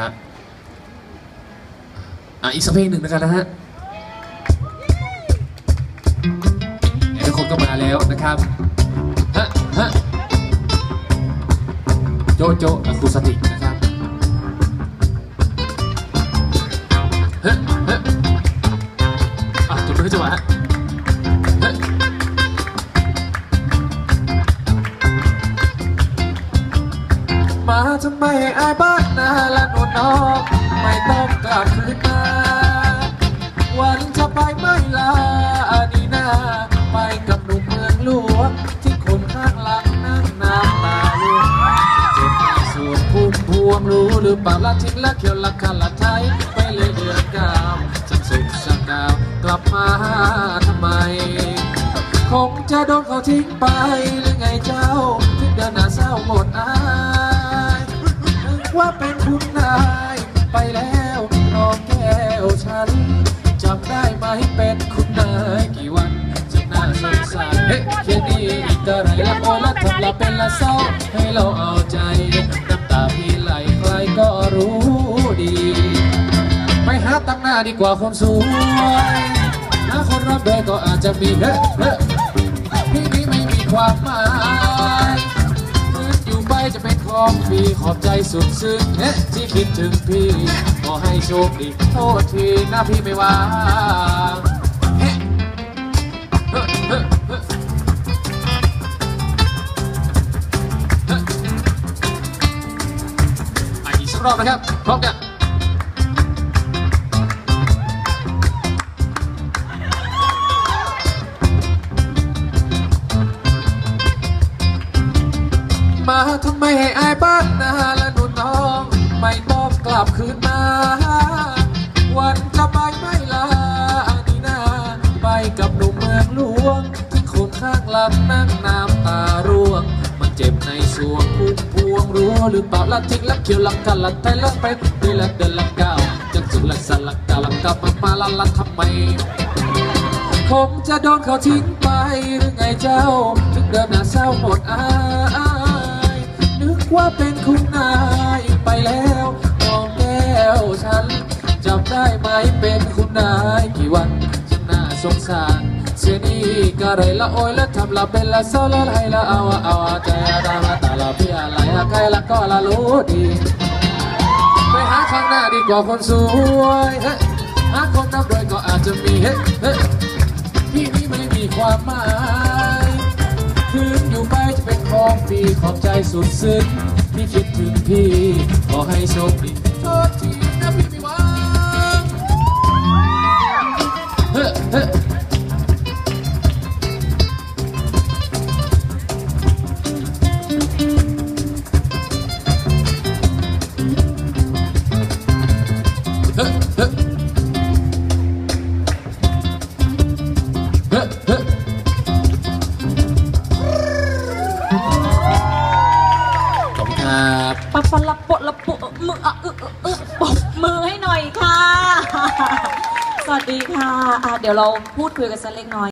ฮะอะอีกสักเพลงหนึ่งแล้วกันนะฮะทุกคนก็มาแล้วนะครับฮะฮะโจโจอะคูสติกนะครับฮะฮะอะจุดมือจังหวะฮะ มาทำไมไอ้ายบ้านนาและหนูน้องไม่ต้องกลับคืนมาวันจะไปไม่ลาอานีนาไปกับหนุ่มเมืองหลวงที่คนข้างหลังนั่งน้ำตาล่วงเจ็บในส่วนพุ่มพวงรู้หรือเปล่าละทิ้งละเขียวละคันละไทยไปเลยเดือนก้าจากสุขสักดาวกลับมาทำไมคงจะโดนเขาทิ้งไปหรือไงเจ้าถึงเดินหน้าเศร้าหมดอาย ว่าเป็นคุณนาย ไปแล้วน้องแก้วฉันจำได้ไหมเป็นคุณนายกี่วันจะน่าสงสารเฮ้แค่นี้อีกอะไรละโอละทำละเป็นละเศร้าให้เราเอาใจน้ำตาพี่ไหลใครก็รู้ดี ไปหาตั้งหน้าดีกว่าคนสวยหาคนรับเลยก็อาจจะมีเฮ้เฮ้พี่นี้ไม่มีความหมายคืนอยู่ไปจะเป็น ของพี่ขอบใจสุดซึ้งเฮ้ที่คิดถึงพี่ขอให้โชคดีโทษทีนะพี่ไม่ว่างเฮ้เฮ้เฮ้เฮ้เฮ้อะอีกสักรอบนะครับพร้อมกัน มาทำไมให้อายบ้านนาและหนูน้อง ไม่ต้องกลับคืนมา วันจะไปไม่ลาอานีนาไปกับหนุ่มเมืองหลวง ที่คนข้างหลังนั่งน้ำตาร่วง มันเจ็บในสวงพุ่มพวงรู้หรือเปล่าละทิ้งละเขียวละกันละไทยละไปเดือนละเดือนละก้าวจังสุดละสละกาละกลับมามาละละทำไมคงจะโดนเขาทิ้งไปหรือไงเจ้า ถึงเดินหน้าเศร้าหมดอา ว่าเป็นคุณนายไปแล้วน้องแก้วฉันจำได้ไหมเป็นคุณนายกี่วันฉันน่าสงสารเสียนี่กะไรละโอยละทำละเป็นละเศร้าละให้ละเอาอะเอาอะใจอะดามาตาละพี่อะไรอะใครละก็ละรู้ดีไปหาข้างหน้าดีกว่าคนสวยเฮ้หาคนนับโดยก็อาจจะมีเฮ้เฮ้ที่นี้ไม่มีความหมาย ของฟรีขอบใจสุดซึ้งที่คิดถึงพี่ ขอให้โชคดีโทษทีนะพี่ม่หวังเฮ้เฮ้เฮ้ ปะละปะละปะมืออะเออเออเออปบมือให้หน่อยค่ะ สวัสดีค่ะอะ เดี๋ยวเราพูดคุยกันสักเล็กน้อย